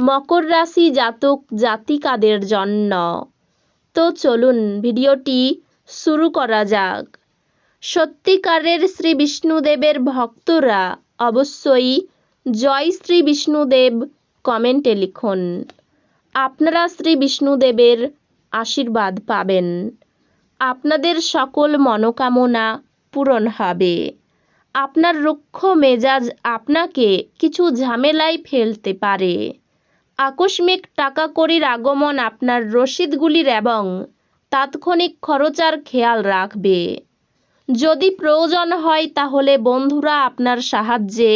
মকর রাশি জাতক জাতিকাদের জন্য। তো চলুন ভিডিওটি শুরু করা যাক। সত্যিকারের শ্রী বিষ্ণুদেবের ভক্তরা অবশ্যই জয় শ্রী বিষ্ণুদেব কমেন্টে লিখুন। আপনারা শ্রী বিষ্ণুদেবের আশীর্বাদ পাবেন। আপনাদের সকল মনোকামনা পূরণ হবে। আপনার রুক্ষ মেজাজ আপনাকে কিছু ঝামেলায় ফেলতে পারে। আকস্মিক টাকা কড়ির আগমন আপনার রসিদগুলির এবং তাৎক্ষণিক খরচার খেয়াল রাখবে। যদি প্রয়োজন হয় তাহলে বন্ধুরা আপনার সাহায্যে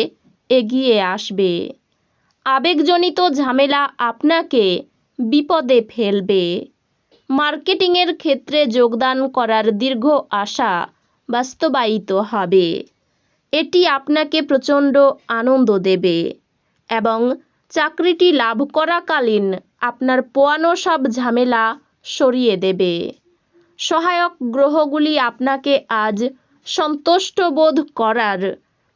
এগিয়ে আসবে। আবেগজনিত ঝামেলা আপনাকে বিপদে ফেলবে। মার্কেটিংয়ের ক্ষেত্রে যোগদান করার দীর্ঘ আশা বাস্তবায়িত হবে। এটি আপনাকে প্রচণ্ড আনন্দ দেবে এবং চাকরিটি লাভ করাকালীন আপনার পোয়ানো সব ঝামেলা সরিয়ে দেবে। সহায়ক গ্রহগুলি আপনাকে আজ সন্তুষ্ট বোধ করার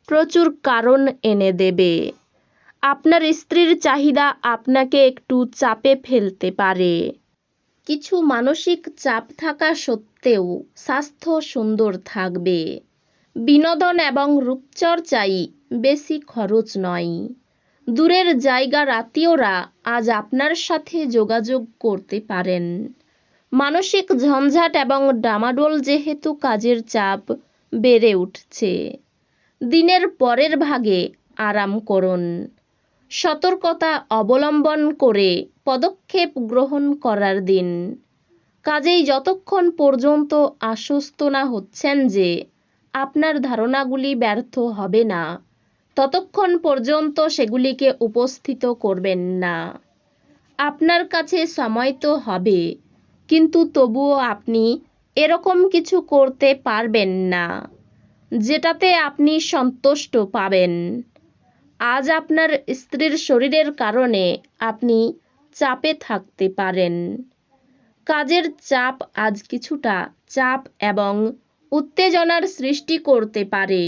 প্রচুর কারণ এনে দেবে। আপনার স্ত্রীর চাহিদা আপনাকে একটু চাপে ফেলতে পারে। কিছু মানসিক চাপ থাকা সত্ত্বেও স্বাস্থ্য সুন্দর থাকবে। বিনোদন এবং রূপচর্চাই বেশি খরচ নয়। দূরের জায়গার আত্মীয়রা আজ আপনার সাথে যোগাযোগ করতে পারেন। মানসিক ঝঞ্ঝাট এবং ডামাডোল যেহেতু কাজের চাপ বেড়ে উঠছে। দিনের পরের ভাগে আরাম করুন। সতর্কতা অবলম্বন করে পদক্ষেপ গ্রহণ করার দিন। কাজেই যতক্ষণ পর্যন্ত আশ্বস্ত না হচ্ছেন যে আপনার ধারণাগুলি ব্যর্থ হবে না। ততক্ষণ পর্যন্ত সেগুলিকে উপস্থিত করবেন না। আপনার কাছে সময় তো হবে, কিন্তু তবুও আপনি এরকম কিছু করতে পারবেন না, যেটাতে আপনি সন্তুষ্ট পাবেন। আজ আপনার স্ত্রীর শরীরের কারণে আপনি চাপে থাকতে পারেন। কাজের চাপ আজ কিছুটা চাপ এবং উত্তেজনার সৃষ্টি করতে পারে।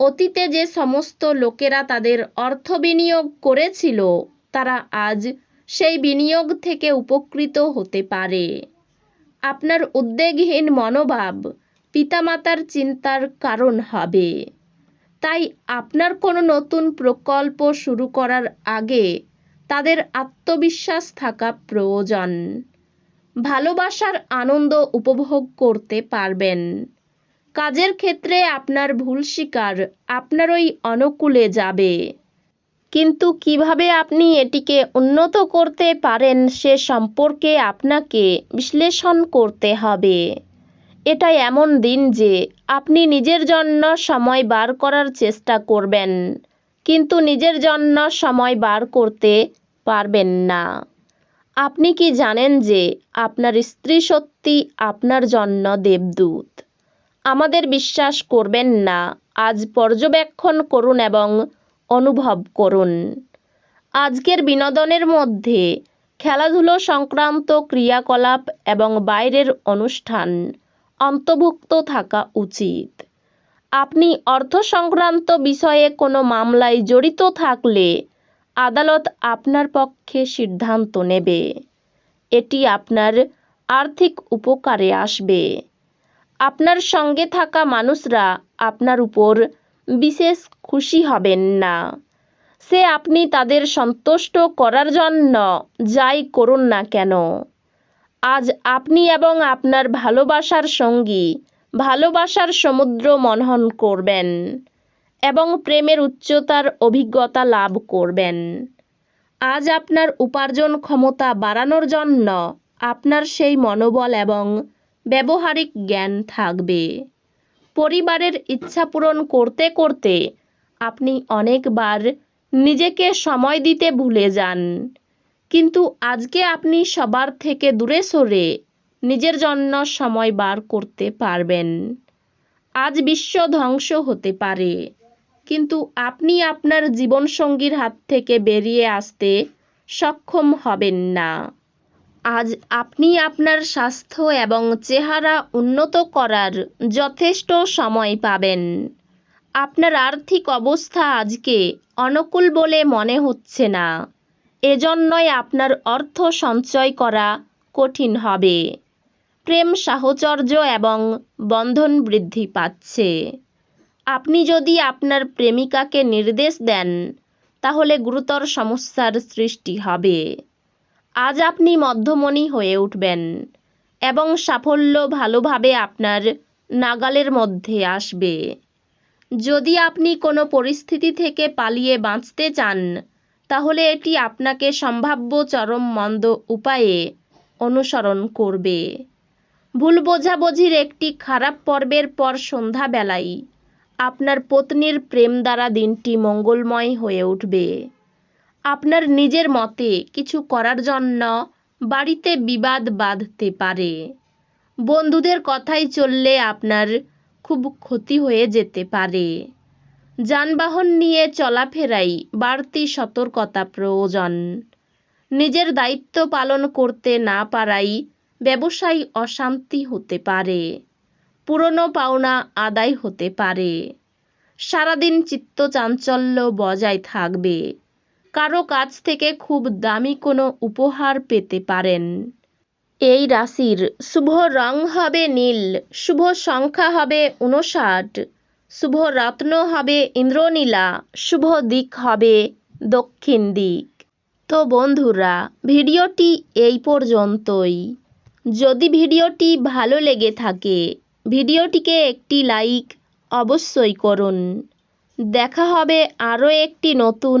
অতীতে যে সমস্ত লোকেরা তাদের অর্থ বিনিয়োগ করেছিল, তারা আজ সেই বিনিয়োগ থেকে উপকৃত হতে পারে। আপনার উদ্বেগহীন মনোভাব পিতামাতার চিন্তার কারণ হবে। তাই আপনার কোনো নতুন প্রকল্প শুরু করার আগে তাদের আত্মবিশ্বাস থাকা প্রয়োজন। ভালোবাসার আনন্দ উপভোগ করতে পারবেন। কাজের ক্ষেত্রে আপনার ভুল স্বীকার ওই অনুকূলে যাবে। কিন্তু কীভাবে আপনি এটিকে উন্নত করতে পারেন সে সম্পর্কে আপনাকে বিশ্লেষণ করতে হবে। এটা এমন দিন যে আপনি নিজের জন্য সময় বার করার চেষ্টা করবেন, কিন্তু নিজের জন্য সময় বার করতে পারবেন না। আপনি কি জানেন যে আপনার স্ত্রী সত্যি আপনার জন্য দেবদূত? আমাদের বিশ্বাস করবেন না। আজ পর্যবেক্ষণ করুন এবং অনুভব করুন। আজকের বিনোদনের মধ্যে খেলাধুলো সংক্রান্ত ক্রিয়াকলাপ এবং বাইরের অনুষ্ঠান অন্তর্ভুক্ত থাকা উচিত। আপনি অর্থ সংক্রান্ত বিষয়ে কোনো মামলায় জড়িত থাকলে আদালত আপনার পক্ষে সিদ্ধান্ত নেবে। এটি আপনার আর্থিক উপকারে আসবে। আপনার সঙ্গে থাকা মানুষরা আপনার উপর বিশেষ খুশি হবেন না। সে আপনি তাদের সন্তুষ্ট করার জন্য যাই করুন না কেন। আজ আপনি এবং আপনার ভালোবাসার সঙ্গী ভালোবাসার সমুদ্র মনহন করবেন এবং প্রেমের উচ্চতার অভিজ্ঞতা লাভ করবেন। আজ আপনার উপার্জন ক্ষমতা বাড়ানোর জন্য আপনার সেই মনোবল এবং ব্যবহারিক জ্ঞান থাকবে। পরিবারের ইচ্ছা পূরণ করতে করতে আপনি অনেকবার নিজেকে সময় দিতে ভুলে যান। কিন্তু আজকে আপনি সবার থেকে দূরে সরে নিজের জন্য সময় বার করতে পারবেন। আজ বিশ্ব ধ্বংস হতে পারে। কিন্তু আপনি আপনার জীবনসঙ্গীর হাত থেকে বেরিয়ে আসতে সক্ষম হবেন না। আজ আপনি আপনার স্বাস্থ্য এবং চেহারা উন্নত করার যথেষ্ট সময় পাবেন। আপনার আর্থিক অবস্থা আজকে অনুকূল বলে মনে হচ্ছে না। এজন্যই আপনার অর্থ সঞ্চয় করা কঠিন হবে। প্রেম সাহচর্য এবং বন্ধন বৃদ্ধি পাচ্ছে। আপনি যদি আপনার প্রেমিকাকে নির্দেশ দেন, তাহলে গুরুতর সমস্যার সৃষ্টি হবে। আজ আপনি মধ্যমণি হয়ে উঠবেন এবং সাফল্য ভালোভাবে আপনার নাগালের মধ্যে আসবে। যদি আপনি কোনো পরিস্থিতি থেকে পালিয়ে বাঁচতে চান, তাহলে এটি আপনাকে সম্ভাব্য চরম মন্দ উপায়ে অনুসরণ করবে। ভুল বোঝাবুঝির একটি খারাপ পর্বের পর সন্ধ্যাবেলায় আপনার পত্নীর প্রেম দ্বারা দিনটি মঙ্গলময় হয়ে উঠবে। আপনার নিজের মতে কিছু করার জন্য বাড়িতে বিবাদ বাঁধতে পারে। বন্ধুদের কথাই চললে আপনার খুব ক্ষতি হয়ে যেতে পারে। যানবাহন নিয়ে চলাফেরাই বাড়তি সতর্কতা প্রয়োজন। নিজের দায়িত্ব পালন করতে না পারাই ব্যবসায়ী অশান্তি হতে পারে। পুরনো পাওনা আদায় হতে পারে। সারাদিন চিত্তচাঞ্চল্য বজায় থাকবে। কারও কাছ থেকে খুব দামি কোনো উপহার পেতে পারেন। এই রাশির শুভ রং হবে নীল, শুভ সংখ্যা হবে উনষাট শুভ রত্ন হবে ইন্দ্রনীলা, শুভ দিক হবে দক্ষিণ দিক। তো বন্ধুরা, ভিডিওটি এই পর্যন্তই। যদি ভিডিওটি ভালো লেগে থাকে, ভিডিওটিকে একটি লাইক অবশ্যই করুন। দেখা হবে আরও একটি নতুন